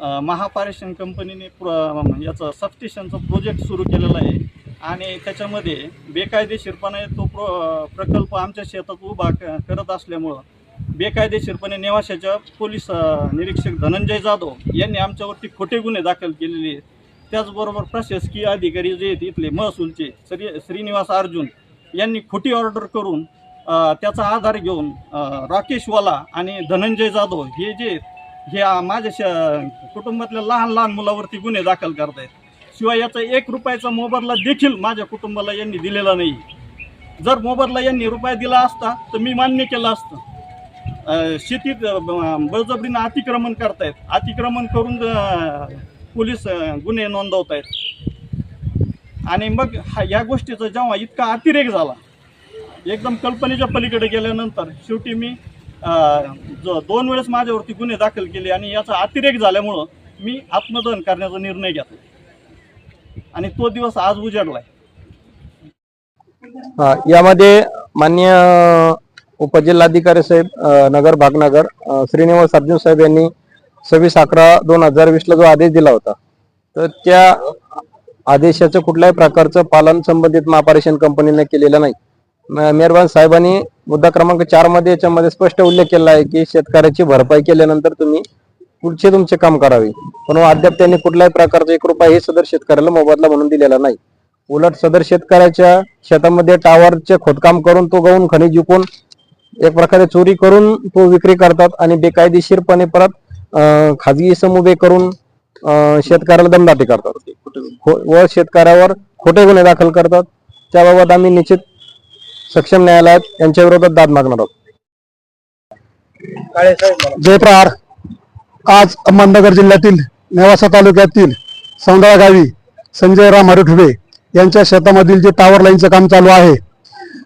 अ, महापारेषण कंपनीने प्र म्हणजे याचं सबस्टेशनचा प्रोजेक्ट सुरू केलेला आहे. आणि त्याच्यामध्ये बेकायदेशीरपणे तो प्र प्रकल्प आमच्या शेतात उभा क- करत असल्यामुळं बेकायदेशीरपणे नेवाशाच्या पोलीस निरीक्षक धनंजय जाधव यांनी आमच्यावरती खोटे गुन्हे दाखल केलेले आहेत. त्याचबरोबर प्रशासकीय अधिकारी जे आहेत इथले महसूलचे श्री श्रीनिवास अर्जुन यांनी खोटी ऑर्डर करून त्याचा आधार घेऊन राकेशवाला आणि धनंजय जाधव हे जे आहेत, हे माझ्या श कुटुंबातल्या लहान लहान मुलावरती गुन्हे दाखल करतायत. शिवाय याचा एक रुपयाचा मोबदला देखील माझ्या कुटुंबाला यांनी दिलेला नाही. जर मोबदला यांनी रुपया दिला असता तर मी मान्य केलं असतं. शेतीत बळजबरीनं अतिक्रमण करतायत. अतिक्रमण करून पोलीस गुन्हे नोंदवतायत. आणि मग हा या गोष्टीचा जेव्हा इतका अतिरेक झाला एकदम कल्पनेच्या पलीकडे गेल्यानंतर शेवटी मी दोन वेळेस माझ्यावरती गुन्हे दाखल केले आणि याचा अतिरेक झाल्यामुळं मी आत्मदहन करण्याचा निर्णय घेतला. आणि तो दिवस आज उजाडलाय. हा, यामध्ये मान्य उपजिल्हाधिकारी साहेब नगर भागनगर श्रीनिवास अर्जुन साहेब यांनी सव्वीस अकरा दोन हजार वीस ला जो आदेश दिला होता तर त्या आदेशाचं कुठल्याही प्रकारचं पालन संबंधित महापारेषण कंपनीने केलेलं नाही. मेहरबान साहेबांनी मुद्दा क्रमांक चारमध्ये याच्यामध्ये स्पष्ट उल्लेख केला आहे की शेतकऱ्याची भरपाई केल्यानंतर तुम्ही पुढचे तुमचे काम करावे. पण अद्याप त्यांनी कुठल्याही प्रकारचा एक रुपया हे सदर शेतकऱ्याला मोबदला म्हणून दिलेला नाही. उलट सदर शेतकऱ्याच्या शेतामध्ये टावरचे खोदकाम करून तो गहून खनिज विकून एक प्रकारे चोरी करून तो विक्री करतात आणि बेकायदेशीरपणे परत अं, खाजगी समुभे करून शेतकऱ्याला दमदाटी करतात. हो, व शेतकऱ्यावर खोटे गुन्हे दाखल करतात. त्याबाबत आम्ही निश्चित सक्षम न्यायालयात यांच्या विरोधात दाद मागणार आहोत. जयप्रहार आज अहमदनगर जिल्ह्यातील नेवासा तालुक्यातील सौंदळा गावी संजय राम हरिठुबे यांच्या शेतामधील जे टावर लाईनचं काम चालू आहे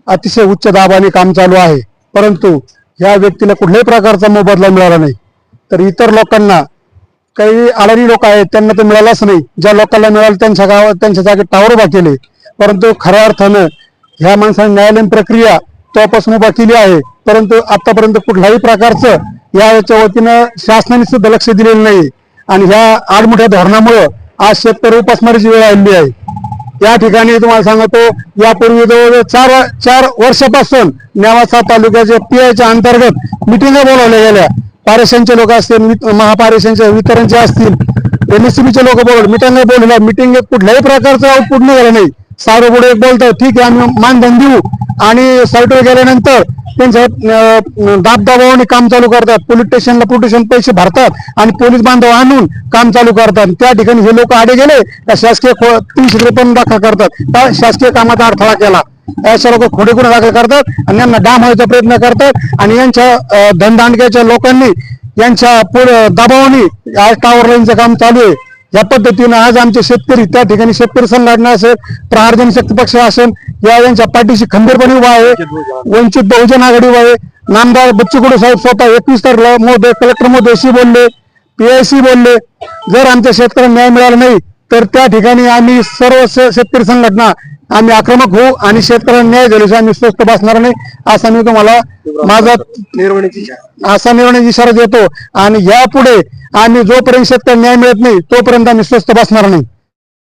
अतिशय उच्च दाबाने काम चालू आहे. परंतु या व्यक्तीला कुठल्याही प्रकारचा मोबदला मिळाला नाही. तर इतर लोकांना काही अडाणी लोक आहेत त्यांना ते मिळालाच नाही. ज्या लोकांना मिळालं त्यांच्या गावात त्यांच्या जागी टावर उभा केले. परंतु खऱ्या अर्थानं ह्या माणसाने न्यायालयीन प्रक्रिया तेव्हापासून उभा केली आहे. परंतु आतापर्यंत कुठल्याही प्रकारचं या याच्या वतीनं शासनाने सुद्धा लक्ष दिलेलं नाही. आणि ह्या आडमोठ्या धोरणामुळं आज शेतकरी उपासमारीची वेळ आलेली आहे. या ठिकाणी तुम्हाला सांगतो यापूर्वी जवळजवळ चार चार वर्षापासून नेवासा तालुक्याच्या पीआयच्या अंतर्गत मिटिंगा बोलावल्या गेल्या. पारेशनचे लोक असतील महापारेशनचे वितरणचे असतील एमएससीबीचे लोक बोलवले मिटिंग बोलवल्या मिटिंग कुठल्याही प्रकारचं आउटपुट निघालं नाही. सारे पुढे बोलतो ठीक आहे आम्ही मानधन देऊ. आणि साईटवर गेल्यानंतर त्यांच्या दाबदाबावाने काम चालू करतात. पोलीस स्टेशनला पोलिटिशियन पैसे भरतात आणि पोलीस बांधव आणून काम चालू करतात. त्या ठिकाणी हे लोक आडे गेले त्या शासकीय खो- तीनशे रुपये दाखल करतात. त्या शासकीय कामाचा अडथळा केला. अशा लोक खोटे गुन्हे दाखल करतात? आणि यांना डाम व्हायचा प्रयत्न करतात. आणि यांच्या धनदांडक्याच्या धनदांडग्याच्या लोकांनी यांच्या पुढे दबावाने आज टावर लाईनचं काम चालू आहे. या पद्धतीनं आज आमचे शेतकरी त्या ठिकाणी शेतकरी संघटना असेल प्रहार जनशक्ती पक्ष असेल या यांच्या पाठीशी खंबीरपणे उभा आहे वंचित बहुजन आघाडी उभा आहे. नामदार बच्चू कडू साहेब स्वतः एकवीस तारखेला मोदय कलेक्टर मोदयशी बोलले पीआयसी बोलले जर आमच्या शेतकऱ्यांना न्याय मिळाला नाही तर त्या ठिकाणी आम्ही सर्व शेतकरी संघटना आम्ही आक्रमक होऊ आणि शेतकऱ्यांना न्याय झाल्याशिवाय आम्ही स्वस्त बसणार नाही असा मी तुम्हाला माझा असा निर्णय इशारा देतो. आणि यापुढे आम्ही जोपर्यंत शेतकऱ्यांना न्याय मिळत नाही तोपर्यंत आम्ही स्वस्त बसणार नाही.